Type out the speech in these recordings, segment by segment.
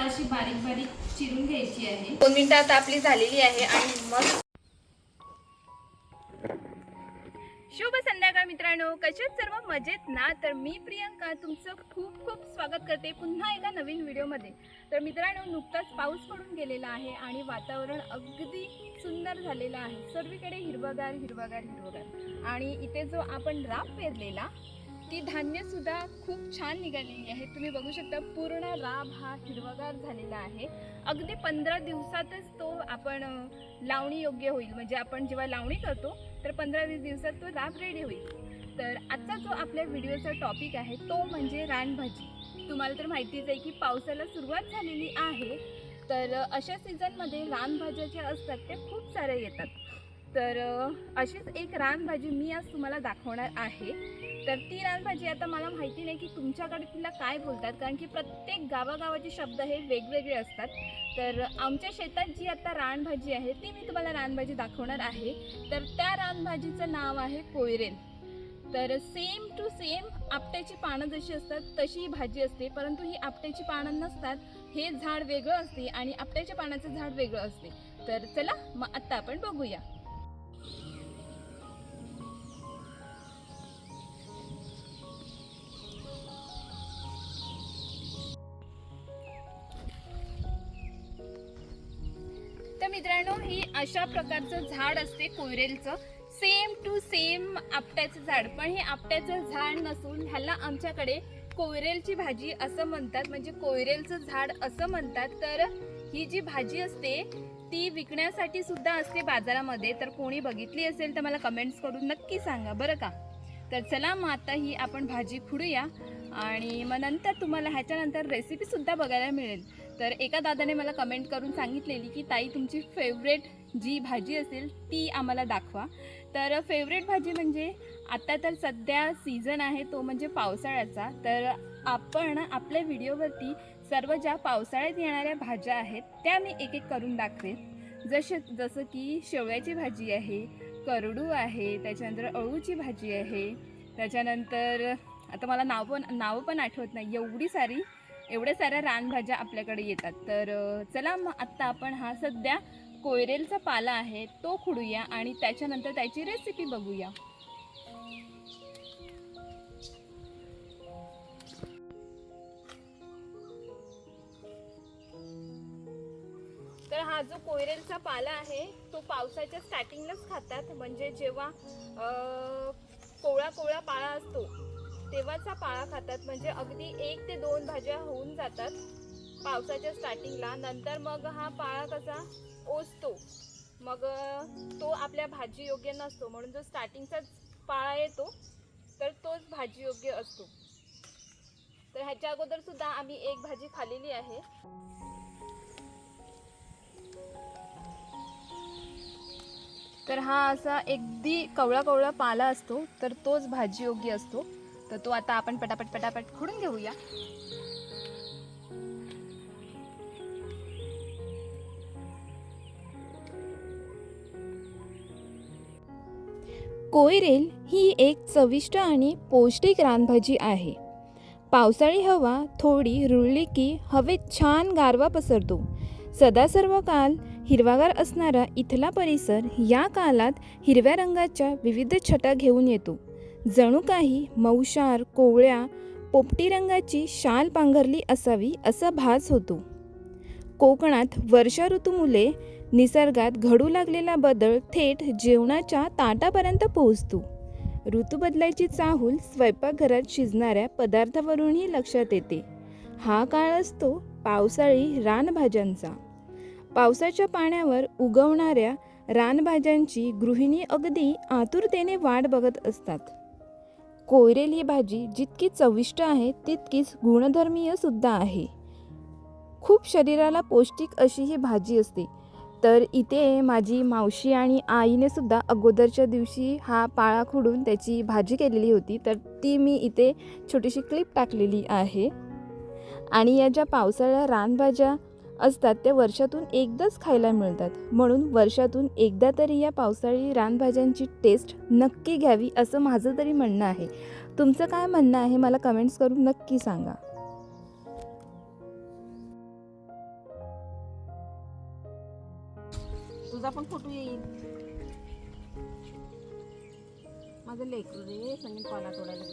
अशी बारीक बारीक चिरून घ्यायची आहे. दोन मिनिटं आता आपली झालेली आहे आणि मग शुभ संध्याकाळ मित्रांनो. कशात सर्व? मजेत ना? तर मी प्रियंका तुमचं खूप खूप स्वागत करते पुन्हा एका नवीन व्हिडिओमध्ये. तर मित्रांनो नुकताच पाऊस पडून गेलेला आहे आणि वातावरण अगदी सुंदर झालेलं आहे. सर्वीकडे हिरवगार हिरवगार हिरवगार. आणि इथे जो आपण राब पेरलेला ती धान्य सुद्धा खूप छान निघालेली आहे. तुम्ही बघू शकता पूर्ण राब हा हिरवागार झालेला आहे. अगदी पंधरा दिवसातच तो आपण लावणी योग्य होईल. म्हणजे आपण जेव्हा लावणी करतो तर पंधरा वीस दिवसात तो राब रेडी होईल. तर आजचा जो आपल्या व्हिडिओचा टॉपिक आहे तो म्हणजे रानभाजी. तुम्हाला तर माहितीच आहे की पावसाला सुरुवात झालेली आहे. तर अशा सीझनमध्ये रानभाज्या ज्या असतात त्या खूप साऱ्या येतात. तर अशीच एक रानभाजी मी आज तुम्हाला दाखवणार आहे. तर ती रानभाजी आता मला माहिती नाही की तुमच्याकडे तिला काय बोलतात कारण की प्रत्येक गावागावाचे शब्द हे वेगवेगळे असतात. तर आमच्या शेतात जी आता रानभाजी आहे ती मी तुम्हाला रानभाजी दाखवणार आहे. तर त्या रानभाजीचं नाव आहे कोयरेल. तर सेम टू सेम आपट्याची पानं जशी असतात तशी ही भाजी असते परंतु ही आपट्याची पानं नसतात. हे झाड वेगळं असते आणि आपट्याच्या पानाचं झाड वेगळं असते. तर चला मग आत्ता आपण बघूया. मित्रांनो ही अशा प्रकारचं झाड असते कोयरेलचं. सेम टू सेम आपट्याचं झाड. पण हे आपट्याचं झाड नसून ह्याला आमच्याकडे कोयरेलची भाजी असं म्हणतात. म्हणजे कोयरेलचं झाड असं म्हणतात. तर ही जी भाजी असते ती विकण्यासाठी सुद्धा असते बाजारामध्ये. तर कोणी बघितली असेल तर मला कमेंट्स करून नक्की सांगा बरं का? तर चला मग आता ही आपण भाजी खुडूया. आणि मग नंतर तुम्हाला ह्याच्यानंतर रेसिपीसुद्धा बघायला मिळेल. तर एका दादाने मला कमेंट करून सांगितलेली की ताई तुमची फेवरेट जी भाजी असेल ती आम्हाला दाखवा. तर फेवरेट भाजी म्हणजे आता तर सध्या सीझन आहे तो म्हणजे पावसाळ्याचा. तर आपण आपल्या व्हिडिओवरती सर्व ज्या पावसाळ्यात येणाऱ्या भाज्या आहेत त्या मी एक एक करून दाखवेन. जसे जसं की शेवळ्याची भाजी आहे करडू आहे त्याच्यानंतर अळूची भाजी आहे त्याच्यानंतर आता मला नाव पण नावं पण आठवत नाही एवढी सारी एवढ्या साऱ्या रानभाज्या आपल्याकडे येतात. तर चला मग आत्ता आपण हा सध्या कोयरेलचा पाला आहे तो खुडूया आणि त्याच्यानंतर त्याची रेसिपी बघूया. तर हा जो कोयरेलचा पाला आहे तो पावसाच्या स्टार्टिंगलाच खातात. म्हणजे जेव्हा कोवळा कोवळा पाळा असतो तेव्हाच हा पाळा खातात म्हणजे अगदी एक ते दोन भाज्या होऊन जातात पावसाच्या स्टार्टिंगला नंतर मग हा पाळा कसा? ओसतो. मग तो आपल्या भाजी योग्य नसतो. म्हणून जो स्टार्टिंगचाच पाळा येतो तर तोच भाजी योग्य असतो. तर ह्याच्या अगोदर सुद्धा आम्ही एक भाजी खाल्लेली आहे. तर हा असा अगदी कवळा कवळा पाला असतो तर तोच भाजी योग्य असतो. तर तो आता आपण पटापट पटापट खुडून घेऊया. कोयरेल ही एक चविष्ट आणि पौष्टिक रानभाजी आहे. पावसाळी हवा थोडी रुळली की हवेत छान गारवा पसरतो. सदा सर्व काल हिरवागार असणारा इथला परिसर या कालात हिरव्या रंगाच्या विविध छटा घेऊन येतो. जणू काही मौशार कोवळ्या पोपटी रंगाची शाल पांघरली असावी असा भास होतो. कोकणात वर्षा ऋतूमुळे निसर्गात घडू लागलेला बदल थेट जेवणाच्या ताटापर्यंत पोहोचतो. ऋतू बदलायची चाहूल स्वयंपाकघरात शिजणाऱ्या पदार्थावरूनही लक्षात येते. हा काळ असतो पावसाळी रानभाज्यांचा. पावसाच्या पाण्यावर उगवणाऱ्या रानभाज्यांची गृहिणी अगदी आतुरतेने वाट बघत असतात. कोयरेल ही भाजी जितकी चविष्ट आहे तितकीच गुणधर्मीय सुद्धा आहे. खूप शरीराला पौष्टिक अशी ही भाजी असते. तर इथे माझी मावशी आणि आईने सुद्धा अगोदरच्या दिवशी हा पाळा खुडून त्याची भाजी केलेली होती. तर ती मी इथे छोटीशी क्लिप टाकलेली आहे. आणि या ज्या पावसाळ्या रानभाज्या असतात त्या वर्षातून एकदाच खायला मिळतात. म्हणून वर्षातून एकदा तरी या पावसाळी रानभाज्यांची टेस्ट नक्की घ्यावी असं माझं तरी म्हणणं आहे. तुमचं काय म्हणणं आहे मला कमेंट्स करून नक्की सांगा. तुझा पण फोटो येईल. माझं लेकरू रे संगीत पाला तोडायला.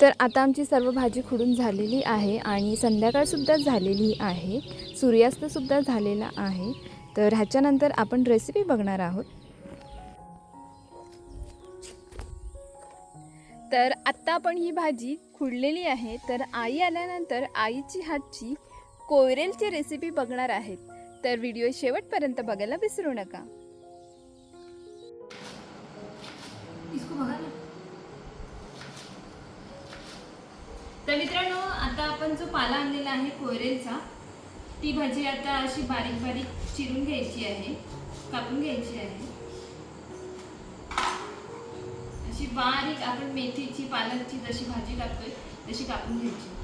तर आता आमची सर्व भाजी खुडून झालेली आहे आणि संध्याकाळसुद्धा झालेली आहे. सूर्यास्तसुद्धा झालेला आहे. तर ह्याच्यानंतर आपण रेसिपी बघणार आहोत. तर आत्ता आपण ही भाजी खुडलेली आहे. तर आई आल्यानंतर आईची हातची कोयरेलची रेसिपी बघणार आहेत. तर व्हिडिओ शेवटपर्यंत बघायला विसरू नका. इसको तर मित्रांनो आता आपण जो पाला आणलेला आहे कोयरेलचा ती भाजी आता अशी बारीक बारीक चिरून घ्यायची आहे कापून घ्यायची आहे. अशी बारीक आपण मेथीची पालकची जशी भाजी कापतोय तशी कापून घ्यायची.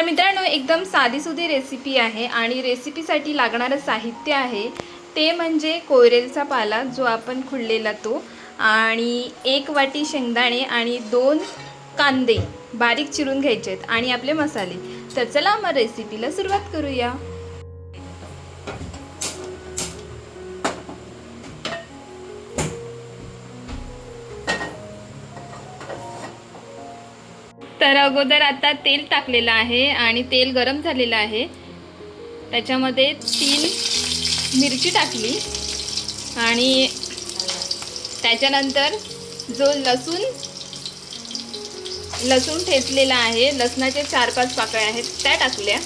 तर मित्रांनो एकदम साधीसुधी रेसिपी आहे आणि रेसिपीसाठी लागणारं साहित्य आहे ते म्हणजे कोयरेलचा पाला जो आपण खुडलेला तो. आणि एक वाटी शेंगदाणे आणि दोन कांदे बारीक चिरून घ्यायचे आहेत आणि आपले मसाले. तर चला मग रेसिपीला सुरुवात करूया. तर अगोदर आता तेल टाकलेलं आहे आणि तेल गरम झालेलं आहे. त्याच्यामध्ये तीन मिरची टाकली आणि त्याच्यानंतर जो लसूण लसूण ठेचलेला आहे लसणाचे चार पाच पाकळ्या आहेत त्या टाकल्या.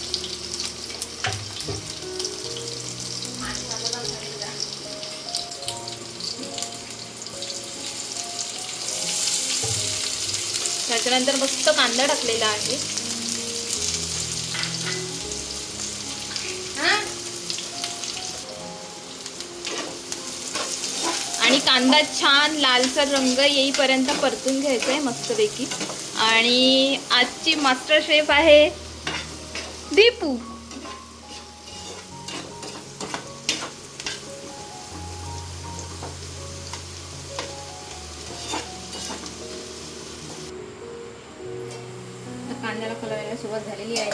त्याच्यानंतर मस्त कांदा टाकलेला आहे. आणि कांदा छान लालसर रंग येईपर्यंत परतून घ्यायचा आहे मस्तपैकी. आणि आजची मास्टर शेफ आहे दीपू. कांद्याला कलर यायला सुरुवात झालेली आहे.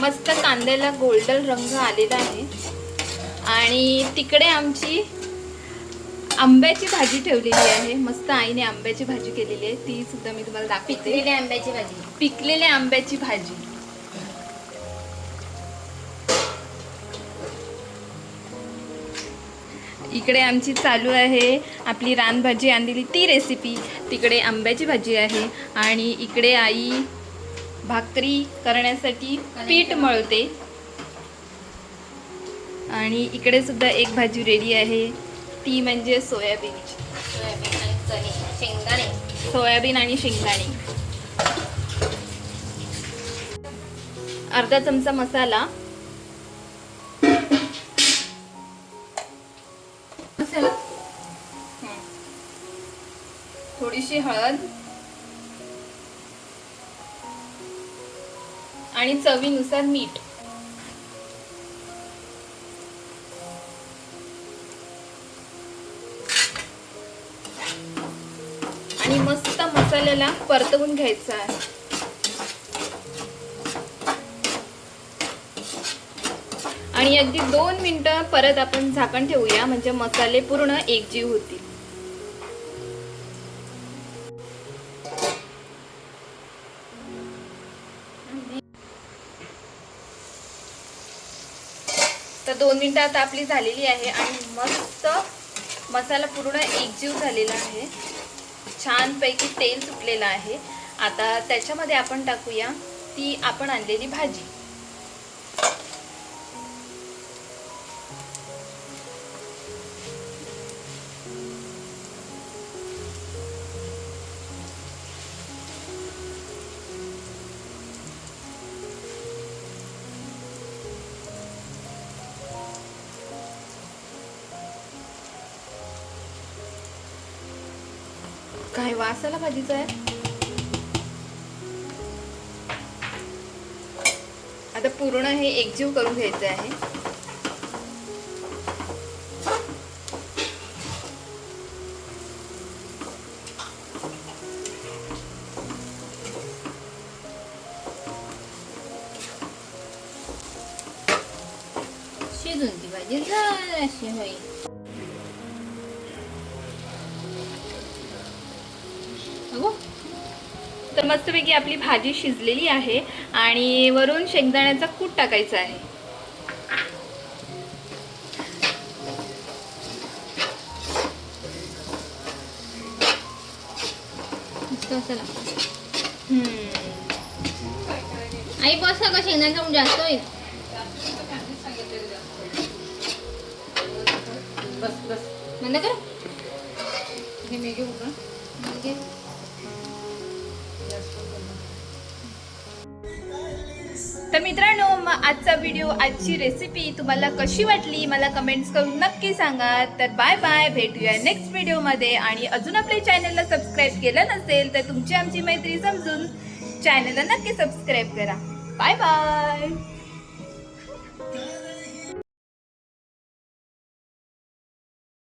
मस्त कांद्याला गोल्डन रंग आलेला आहे. आणि तिकडे आमची आंब्याची भाजी ठेवलेली आहे. मस्त आईने आंब्याची भाजी केलेली आहे. ती सुद्धा मी तुम्हाला दाखवते. पिकलेल्या आंब्याची भाजी. पिकलेल्या आंब्याची भाजी. इकडे आमची चालू आहे आपली रानभाजी आणलेली ती रेसिपी तिकडे आंब्याची भाजी आहे आणि इकडे आई भाकरी करण्यासाठी पीठ मळते. आणि इकडे सुद्धा एक भाजी रेडी आहे. ती म्हणजे सोयाबीनची सोयाबीन आणि चणे शेंगदाणे. सोयाबीन आणि शेंगदाणे. अर्धा चमचा मसाला मसाला थोडीशी हळद आणि चवीनुसार मीठ. आणि मस्त मसाल्याला परतवून घ्यायचं आहे. आणि अगदी दोन मिनिटं परत आपण झाकण ठेवूया म्हणजे मसाले पूर्ण एकजीव होतील. दोन मिनटं आता आपली झालेली आहे आणि मस्त मसाला पूर्ण एकजीव झालेला आहे. छानपैकी तेल सुटलेलं आहे. आता त्याच्यामध्ये आपण टाकूया ती आपण आणलेली भाजी. काय वास आला भाजीचा आहे? आता पूर्ण हे एकजीव करून घ्यायचं आहे. शिजून ती भाजी अशी होईल अगो. तर मस्तपैकी आपली भाजी शिजलेली आहे आणि वरून शेंगदाण्याचा कूट टाकायचा आहे. आई बस का शेंगदाण्याचा जास्त होईल. बस बस. बंद कर. हे मी घेऊ का? तर मित्रांनो मग आजचा व्हिडिओ आजची रेसिपी तुम्हाला कशी वाटली? मला कमेंट्स करून नक्की सांगा. तर बाय बाय भेटूया नेक्स्ट व्हिडिओमध्ये आणि अजून आपल्या चॅनलला सबस्क्राईब केलं नसेल तर तुमची आमची मैत्री समजून चॅनलला नक्की सबस्क्राईब करा. Bye bye